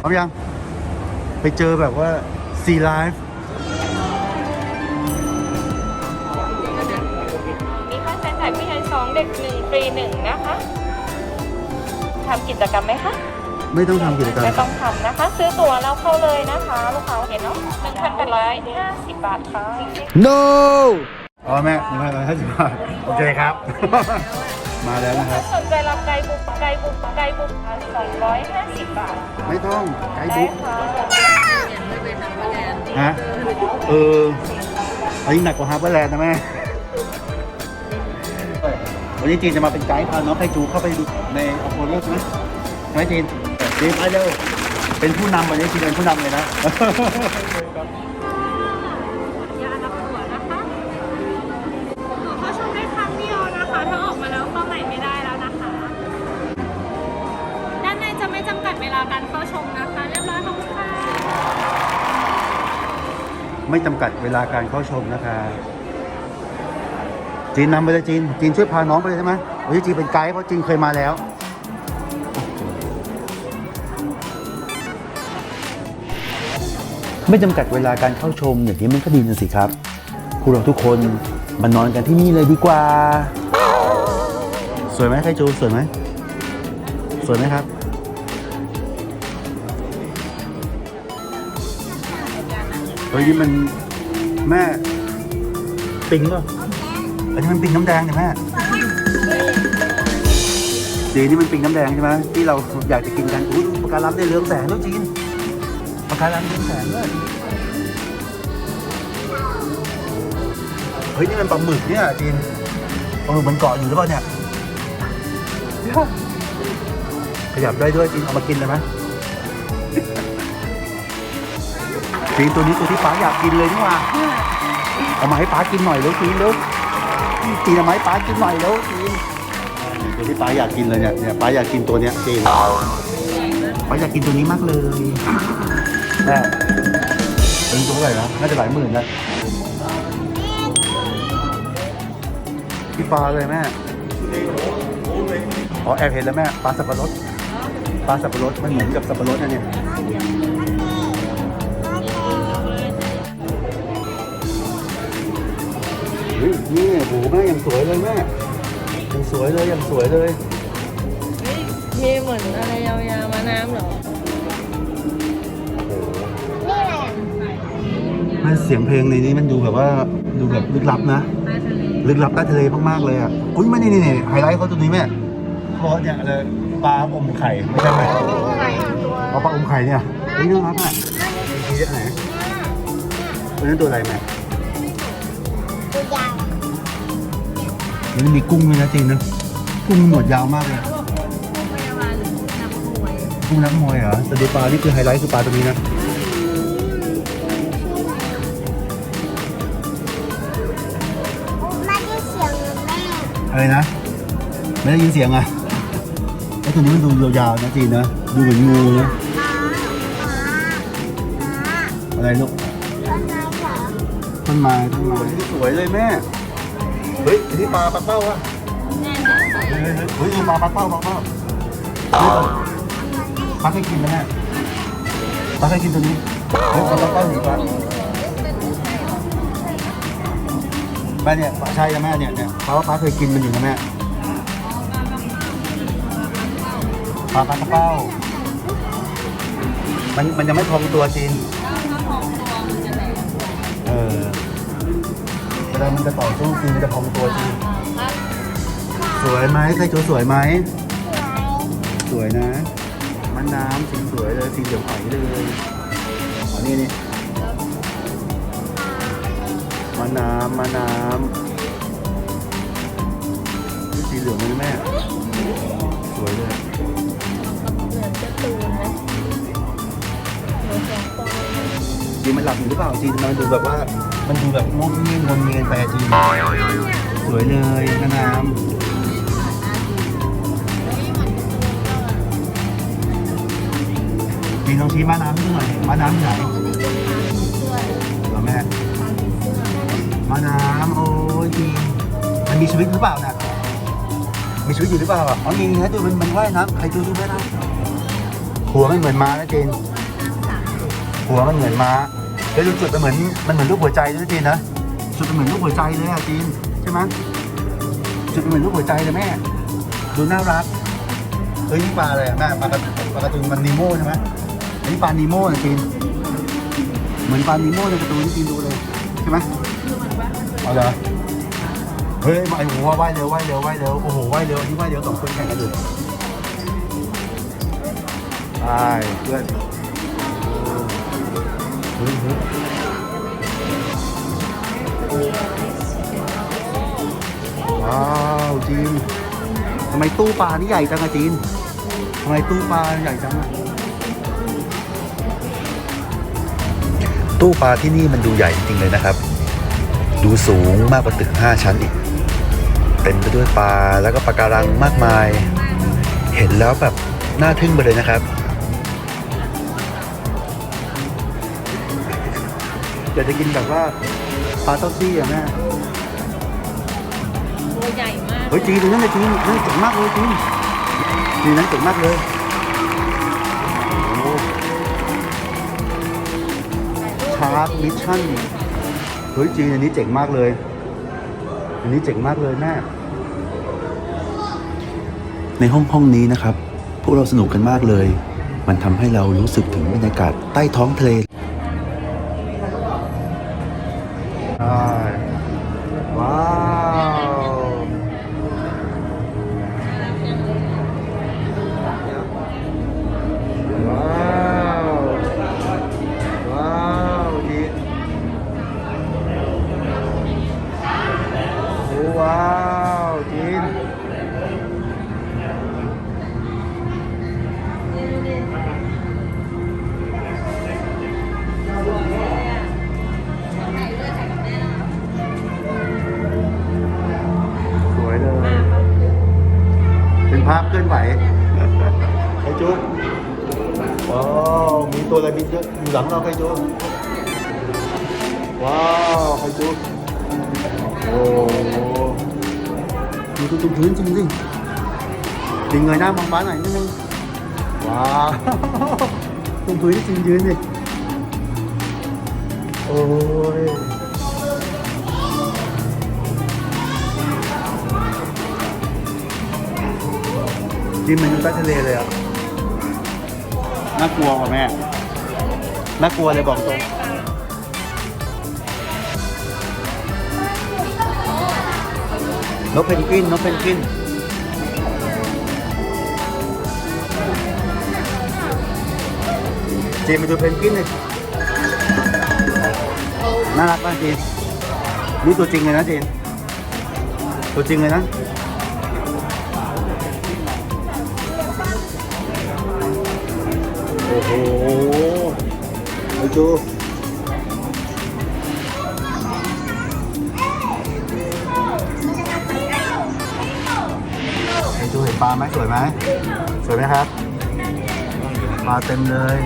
พร้อมยัง ไปเจอแบบว่าซีไลฟ์มีค่าใช้จ่ายผู้ใหญ่สองเด็กหนึ่งฟรีหนึ่งนะคะทำกิจกรรมไหมคะไม่ต้องทำกิจกรรมไม่ต้องทำนะคะ ซื้อตั๋วแล้วเข้าเลยนะคะลูกค้าเห็นเนาะหนึ่งพันแปดร้อยห้าสิบบาทค่ะ no อ๋อแม่หนึ่งพันร้อยห้าสิบบาทโอเคครับ มาแล้วนะครับสนใจรับไกด์บุ๊กไกด์บุ๊กไกด์บุ๊กสองร้อยห้าสิบบาทไม่ต้องไกด์ได้บุ๊กค่ะฮะเอออันนี้หนักกว่าฮาร์เบอร์แลนด์นะแม่วันนี้จีนจะมาเป็นไกด์พาน้องไคจูเข้าไปดูในอโพโลใช่ไหมใช่ไหมจีนจีนไปเร็วเป็นผู้นำวันนี้จีนเป็นผู้นำเลยนะ ไม่จำกัดเวลาการเข้าชมนะคะจีนนำไปเลยจีนจีนช่วยพาน้องไปเลยใช่ไหมวันนี้จีนเป็นไกด์เพราะจีนเคยมาแล้ว ไม่จำกัดเวลาการเข้าชมอย่างนี้มันก็ดีนะสิครับพวกเราทุกคนมานอนกันที่นี่เลยดีกว่า สวยไหมไคจูสวยไหมสวยไหมครับ เฮ้ยนี่มันแม่ปิงป่ะอันนี้มันปิงน้ำแดงใช่ไหมจีนนี่มันปิงน้ำแดงใช่ไหมที่เราอยากจะกินกันอู้ปากการังได้เรืองแสงแล้วจีนปากการังเรืองแสงด้วยเฮ้ยนี่มันปลาหมึกเนี่ยจีนปลาหมึกมันเกาะอยู่หรือเปล่าเนี่ยขยับได้ด้วยจีนเอามากินเลยไหม จีนตัวนี้ตัวที่ป้าอยากกินเลยนี่หว่าเอามาให้ป้ากินหน่อยแล้วจีนแล้วจีนเอามาให้ป้ากินหน่อยแล้วจีนนี่ตัวที่ป้าอยากกินเลยเนี่ยเนี่ยป้าอยากกินตัวเนี้ยจีนป้าอยากกินตัวนี้มากเลยแม่เป็นตัวเท่าไหร่นะน่าจะหลายหมื่นนะพี่ปลาเลยแม่อ๋อแอบเห็นแล้วแม่ปลาสับปะรดปลาสับปะรดมันเหมือนกับสับปะรดนะเนี่ย เฮ้ยนี่โหแม่ยังสวยเลยแม่ยังสวยเลยยังสวยเลย มีเหมือนอะไรยาวๆมาน้ำเหรอแม่เสียงเพลงในนี้มันดูแบบว่าดูแบบลึกลับนะ ลึกลับใต้ทะเลมากๆเลยอะอุ้ยแม่นี่นี่นี่ไฮไลท์เขาตรงนี้แม่เขาบอกว่าเนี่ยอะไรปลาอมไข่ไม่ใช่ไหมเอาปลาอมไข่เนี่ยอุ้ยน่ารักอะมีที่ไหนตัวนั้นตัวอะไรแม่ ตัวยาวมันมีกุ้งด้วยนะจริงนะกุ้งหนวดยาวมากเลยกุ้งน้ำมวยเหรอแต่ดูปลานี่คือไฮไลท์คือปลาตัวนี้นะไม่ได้เสียงเหมือนแม่อะไรนะไม่ได้ยินเสียงอะไอ้ตัวนี้มันดูยาวๆนะจีนนะดูเหมือนงูนะม้าม้าม้าอะไรลูกต้นไม้เหรอ ต้นไม้ต้นไม้สวยเลยแม่ เฮ้ยนี่ปลาปลาเป้าอะเฮ้ยเฮ้ยเฮ้ยดูปลาปลาเป้าปลาเป้าปลาเคยกินไหมแม่ปลาเคยกินตัวนี้เฮ้ยปลาเป้าหรือปลาแม่เนี่ยใช่นะแม่เนี่ยเนี่ยปลาว่าปลาเคยกินมันอยู่นะแม่ปลาปลาเป้ามันมันยังไม่พองตัวจีนเลามันจะต่อสู้จีนมันจะพองตัวจีนสวยไหมไทโจสวยไหมสวยนะ มันน้ำสีสวยเลยสีเหลืองไหอยเลยอ๋อนี่นี่มาน้ำมาน้ำนี่สีเหลืองเลยแม่ สวยเลยจีนมันหลับอยู่หรือเปล่าจีนมันดูแบบว่า มันดูแบบงงเงียงงนเงียนไปอะจีนสวยเลยแม่น้ำจีนลองชี้ม้าน้ำให้หน่อยม้าน้ำอยู่ไหนเหรอแม่ม้าน้ำโอ้ยจีนมันมีชีวิตหรือเปล่าน่ะมีชีวิตอยู่หรือเปล่าอะอ๋อนี่ฮะดูมันมันว่ายน้ำใครดูดูแม่น้หัวมันเหมือนม้านะจีนหัวมันเหมือนม้า แล้วดูจุดมันเหมือนมันเหมือนรูปหัวใจด้วยจีนนะจุดมันเหมือนรูปหัวใจเลยอะจีนใช่ไหมจุดมันเหมือนรูปหัวใจเลยแม่ ดูน่ารักเฮ้ยนี่ปลาอะไรอะแม่ปลากระปลากระตูนมันนีโม่ใช่ไหมอันนี่ปลานีโม่นะจีนเหมือนปลานีโม่ในการ์ตูนที่จีนดูเลยใช่ไหมเอาเหรอเฮ้ยไอ้หัวว่ายเร็วว่ายเร็วว่ายเร็วโอ้โหว่ายเร็วอันนี่ว่ายเร็วสองคนแข่งกันอยู่ใช่เพื่อน ว้าวจีนทำไมตู้ปลานี่ใหญ่จังอะจีนทำไมตู้ปลาใหญ่จังอะตู้ปลาที่นี่มันดูใหญ่จริงๆเลยนะครับ ดูสูงมากกว่าตึก 5 ชั้นอีก เต็มไปด้วยปลาแล้วก็ปลาการังมากมาย เห็นแล้วแบบน่าทึ่งไปเลยนะครับ อยากจะกินแบบว่าปลาเต้าซี่อะแม่ตัวใหญ่มากเฮ้ยจีนตรงนั้นเลยจีนนั่นเจ๋งมากเลยจีนจีนนั้นเจ๋งมากเลยโอ้ชาร์กมิชชั่นเฮ้ยจีนอันนี้เจ๋งมากเลย อันนี้เจ๋งมากเลยแม่ในห้องห้องนี้นะครับ พวกเราสนุกกันมากเลย มันทำให้เรารู้สึกถึงบรรยากาศใต้ท้องทะเล ใช่ เป็นภาพเคลื่อนไหวไอ้จุ๊บว้าวมีตัวอะไรบินเยอะอยู่หลั น้ามองฟ้าหน่อยนิดนึงว้าวตรงพื้นจริงยืนดิโอ้ยจริงมันอยู่ใต้ทะเลเลยอะน่ากลัวว่ะแม่ น่ากลัวเลยบอกตรง นกเพนกวิน นกเพนกวินเจมส์มาดูเพนกวินเลยน่ารักมากเจมส์นี่ตัวจริงเลยนะเจมส์ตัวจริงเลยนะ ดูไปดูเห็นปลาไหมสวยไหมสวยไหมครับ ปลาเต็มเลย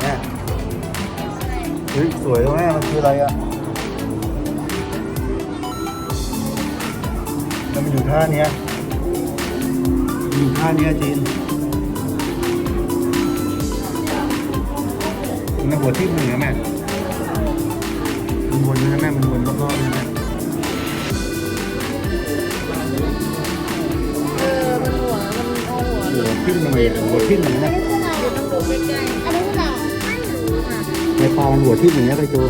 แม่เฮ้ยสวยแล้วแม่มันคืออะไรอะแล้วมันอยู่ท่าเนี้ยมีท่าเนี้ยจีน มันหัวที่มือนะแม่มันวนนะแม่มันวนรอบๆนะแม่เออมันหัวมันเอาหัวหัวทิ่มลงไปอะหัวทิ่มอย่างนี้นะอยู่ตรงใกล้อันนี้คืออะไรไม่รู้ค่ะในปลามันหัวทิ่มอย่างนี้ยไปจูโ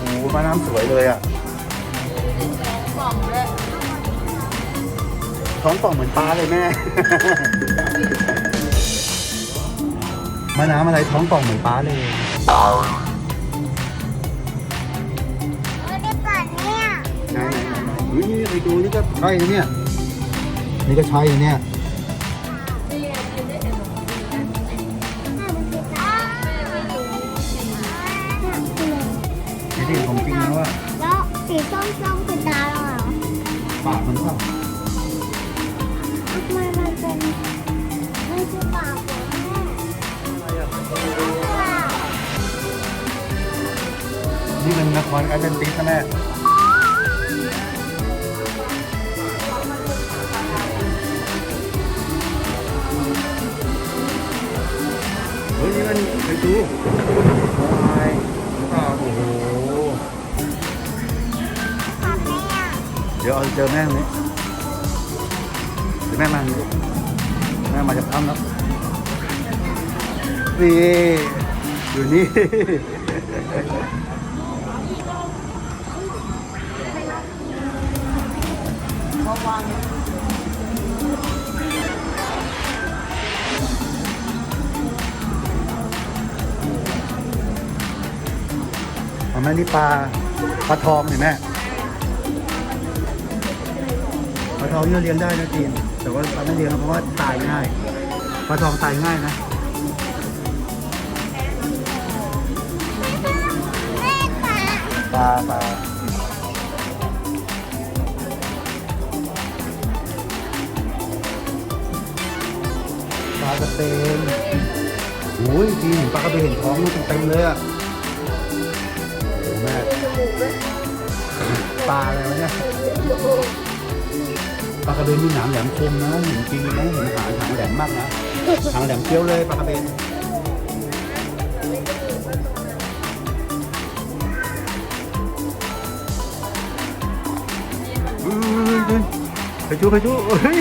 อ้โหมาน้ำสวยเลยอะ ท้องป่องเหมือนปลาเลยแม่ มาน้ำอะไรท้องป่องเหมือนปลาเลยไม่ได้เปิดเนี่ยไหนไหนไหนไหนอุ้ยนี่ไปดูนี่ก็ใช่นะเนี่ย นี่ก็ใช่นะเนี่ย นี่ที่ของจริงนะว่าแล้วสีส้มๆคือตาเราเหรอ ปากมันก็ทำไนี่เป็กหัค่นี่มันนครอตแลนติกนะแม่เฮ้ยนี่มันไปดูวายโอ้โหเดี๋ยวเอาเจอแม่ตงนี้เดี๋แม่มาตรงนี้ แม่มาจากถ้ำแล้วนี่อยู่นี่เอาแม่นี่ปลาปลาทองเห็นไหมปลาทองนี่เราเลี้ยงได้นะจีน แต่ว่าปลาไม่เลี้ยงเพราะว่าตายง่ายปลาทองตายง่ายนะแม่ปลาปลาปลากระเตงโอ้ยจีเห็นปลากระเบนเห็นท้องลูกเต็มเลยอะโอ้แม่ปลาอะไรวะเนี่ย ปลากระเบนมีหนามแหลมคมนะเห็นจริงไหมเห็นหางหางแหลมมากนะหางแหลมเกี้ยวเลยปลากระเบนอุ้ยไปจูไปจูเฮ้ย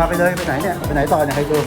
พาไปเลยไปไหนเนี่ยไปไหนต่อเนี่ยใครดู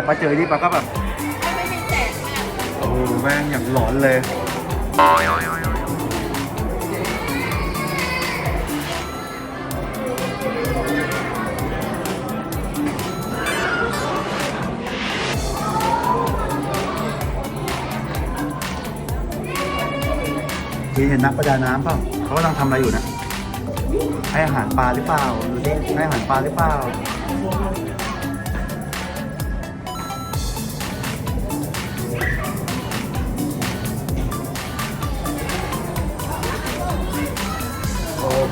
ปลงไปะป้าเจอที่ป้าก็แบบโอ้แม่งอย่างหลอนเลยทีเห็นนักประดาน้ำเปล่าเขากำลังทำอะไรอยู่นะให้อาหารปลาหรือเปล่าดูดิให้อาหารปลาหรือเปล่า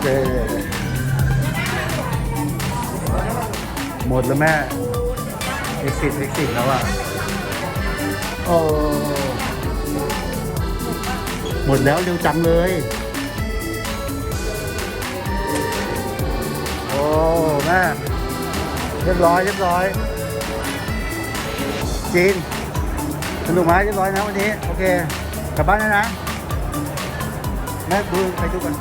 เค หมดแล้วแม่ exit exit แล้วอะ โอ้ หมดแล้วเร็วจังเลย โอ้ แม่ เรียบร้อย เรียบร้อย จีนสนุกไหมเรียบร้อยนะวันนี้ โอเค กลับบ้านแล้วนะ แม่ดูไปดูกัน